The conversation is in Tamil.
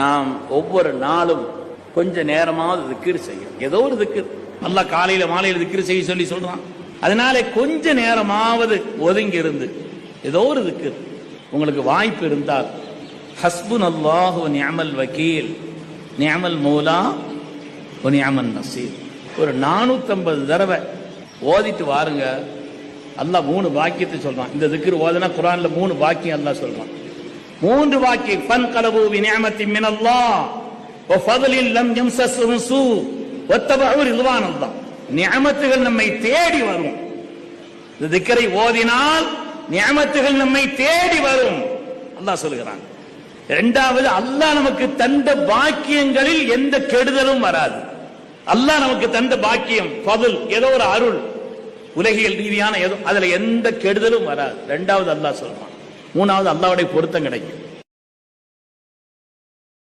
நாம் ஒவ்வொரு நாளும் கொஞ்ச நேரமாவது திக்கிர் செய்யும் ஏதோ ஒரு திக்கிர். நல்லா காலையில மாலையில திக்கிர் செய்ய சொல்லி சொல்றான். அதனால கொஞ்ச நேரமாவது ஒதுங்கி இருந்து ஏதோ ஒரு திக்கிர். உங்களுக்கு வாய்ப்பு இருந்தால் ஹஸ்புன் அல்லாஹு நியமல் வக்கீல் நியமல் மூலா நியமன் நசீர். ஒரு நானூத்தம்பது தடவை ஓதிட்டு வாருங்க. அல்லாஹ் மூணு பாக்கியத்தை சொல்றான். இந்த திக்ர் ஓதுனா குரான்ல மூணு பாக்கியம் அல்லாஹ் சொல்றான். மூன்று வாக்கி பன் கலவு விநியமத்தி மினல்லா ஓ ஃபதலில் லம் யம்சஸும் சூ ஒத்தபஹு ரிதுவானல்லாஹ். நியமத்துகள் நம்மை தேடி வரும். இந்த திக்கரை ஓதினால் நியமத்துகள் நம்மை தேடி வரும். அல்லாஹ் சொல்லுகிறாங்க இரண்டாவது அல்லாஹ் நமக்கு தந்த பாக்கியங்களில் எந்த கெடுதலும் வராது. அல்லாஹ் நமக்கு தந்த பாக்கியம் பதில் ஏதோ ஒரு அருள். உலகியல் ரீதியான ஏதோ அதுல எந்த கெடுதலும் வராது. இரண்டாவது அல்லாஹ் சொல்றான். மூணாவது அல்லாவுடைய பொருத்தம் கிடைக்கும்.